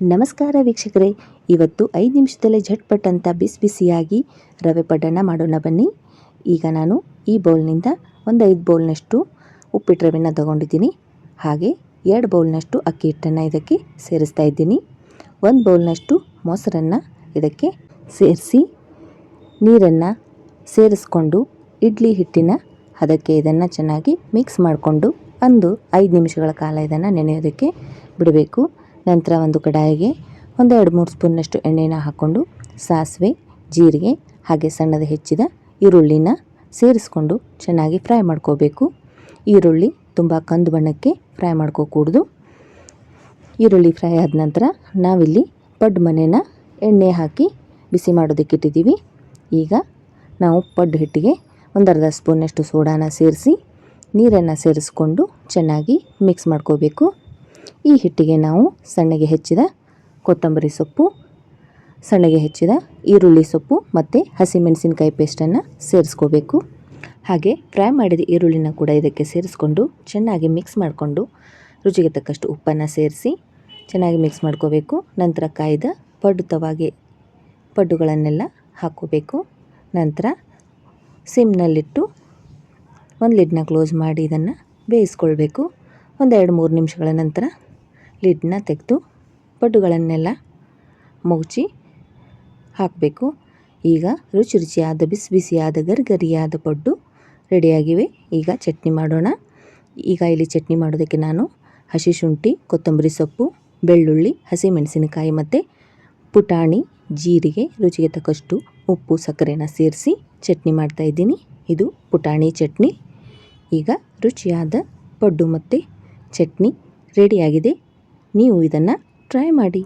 ನಮಸ್ಕಾರ ವೀಕ್ಷಕರೇ. ಇವತ್ತು ಐದು ನಿಮಿಷದಲ್ಲೇ ಝಟ್ಪಟ್ ಅಂತ ಬಿಸಿ ಬಿಸಿಯಾಗಿ ರವೆ ಪಡ್ಡನ್ನು ಮಾಡೋಣ ಬನ್ನಿ. ಈಗ ನಾನು ಈ ಬೌಲ್ನಿಂದ ಒಂದು ಐದು ಬೌಲ್ನಷ್ಟು ಉಪ್ಪಿಟ್ಟು ರವೆನ ತಗೊಂಡಿದ್ದೀನಿ. ಹಾಗೆ ಎರಡು ಬೌಲ್ನಷ್ಟು ಅಕ್ಕಿ ಹಿಟ್ಟನ್ನು ಇದಕ್ಕೆ ಸೇರಿಸ್ತಾ ಇದ್ದೀನಿ. ಒಂದು ಬೌಲ್ನಷ್ಟು ಮೊಸರನ್ನು ಇದಕ್ಕೆ ಸೇರಿಸಿ ನೀರನ್ನು ಸೇರಿಸ್ಕೊಂಡು ಇಡ್ಲಿ ಹಿಟ್ಟಿನ ಅದಕ್ಕೆ ಇದನ್ನು ಚೆನ್ನಾಗಿ ಮಿಕ್ಸ್ ಮಾಡಿಕೊಂಡು ಒಂದು ಐದು ನಿಮಿಷಗಳ ಕಾಲ ಇದನ್ನು ನೆನೆಯೋದಕ್ಕೆ ಬಿಡಬೇಕು. ನಂತರ ಒಂದು ಕಡಾಯಿಗೆ ಒಂದು ಎರಡು ಮೂರು ಸ್ಪೂನ್ನಷ್ಟು ಎಣ್ಣೆನ ಹಾಕ್ಕೊಂಡು ಸಾಸಿವೆ, ಜೀರಿಗೆ ಹಾಗೆ ಸಣ್ಣದ ಹೆಚ್ಚಿದ ಈರುಳ್ಳಿನ ಸೇರಿಸ್ಕೊಂಡು ಚೆನ್ನಾಗಿ ಫ್ರೈ ಮಾಡ್ಕೋಬೇಕು. ಈರುಳ್ಳಿ ತುಂಬ ಕಂದು ಬಣ್ಣಕ್ಕೆ ಫ್ರೈ ಮಾಡ್ಕೋಕೂಡ್ದು. ಈರುಳ್ಳಿ ಫ್ರೈ ಆದ ನಂತರ ನಾವಿಲ್ಲಿ ಪಡ್ಡು ಮನೆನ ಎಣ್ಣೆ ಹಾಕಿ ಬಿಸಿ ಮಾಡೋದಕ್ಕೆ ಇಟ್ಟಿದ್ದೀವಿ. ಈಗ ನಾವು ಪಡ್ ಹಿಟ್ಟಿಗೆ ಒಂದು ಅರ್ಧ ಸ್ಪೂನಷ್ಟು ಸೋಡಾನ ಸೇರಿಸಿ ನೀರನ್ನು ಸೇರಿಸ್ಕೊಂಡು ಚೆನ್ನಾಗಿ ಮಿಕ್ಸ್ ಮಾಡ್ಕೋಬೇಕು. ಈ ಹಿಟ್ಟಿಗೆ ನಾವು ಸಣ್ಣಗೆ ಹೆಚ್ಚಿದ ಕೊತ್ತಂಬರಿ ಸೊಪ್ಪು, ಸಣ್ಣಗೆ ಹೆಚ್ಚಿದ ಈರುಳ್ಳಿ ಸೊಪ್ಪು ಮತ್ತು ಹಸಿಮೆಣಸಿನಕಾಯಿ ಪೇಸ್ಟನ್ನು ಸೇರಿಸ್ಕೋಬೇಕು. ಹಾಗೆ ಫ್ರೈ ಮಾಡಿದ ಈರುಳ್ಳಿನ ಕೂಡ ಇದಕ್ಕೆ ಸೇರಿಸ್ಕೊಂಡು ಚೆನ್ನಾಗಿ ಮಿಕ್ಸ್ ಮಾಡಿಕೊಂಡು ರುಚಿಗೆ ತಕ್ಕಷ್ಟು ಉಪ್ಪನ್ನು ಸೇರಿಸಿ ಚೆನ್ನಾಗಿ ಮಿಕ್ಸ್ ಮಾಡ್ಕೋಬೇಕು. ನಂತರ ಕಾಯ್ದ ಪಡ್ಡು ಪಡ್ಡುಗಳನ್ನೆಲ್ಲ ಹಾಕೋಬೇಕು ನಂತರ ಸಿಮ್ನಲ್ಲಿಟ್ಟು ಒಂದು ಲಿಡ್ನ ಕ್ಲೋಸ್ ಮಾಡಿ ಇದನ್ನು ಬೇಯಿಸ್ಕೊಳ್ಬೇಕು. ಒಂದು ಎರಡು ಮೂರು ನಿಮಿಷಗಳ ನಂತರ ಲಿಡ್ನ ತೆಗೆದು ಪಡ್ಡುಗಳನ್ನೆಲ್ಲ ಮುಚ್ಚಿ ಹಾಕಬೇಕು. ಈಗ ರುಚಿ ರುಚಿಯಾದ ಬಿಸಿ ಬಿಸಿಯಾದ ಗರಿಗರಿಯಾದ ಪಡ್ಡು ರೆಡಿಯಾಗಿವೆ. ಈಗ ಚಟ್ನಿ ಮಾಡೋಣ. ಈಗ ಇಲ್ಲಿ ಚಟ್ನಿ ಮಾಡೋದಕ್ಕೆ ನಾನು ಹಸಿ ಶುಂಠಿ, ಕೊತ್ತಂಬರಿ ಸೊಪ್ಪು, ಬೆಳ್ಳುಳ್ಳಿ, ಹಸಿಮೆಣಸಿನಕಾಯಿ ಮತ್ತು ಪುಟಾಣಿ, ಜೀರಿಗೆ, ರುಚಿಗೆ ತಕ್ಕಷ್ಟು ಉಪ್ಪು, ಸಕ್ಕರೆನ ಸೇರಿಸಿ ಚಟ್ನಿ ಮಾಡ್ತಾಯಿದ್ದೀನಿ ಇದು ಪುಟಾಣಿ ಚಟ್ನಿ. ಈಗ ರುಚಿಯಾದ ಪಡ್ಡು ಮತ್ತು ಚಟ್ನಿ ರೆಡಿಯಾಗಿದೆ. ನೀವು ಇದನ್ನು ಟ್ರೈ ಮಾಡಿ.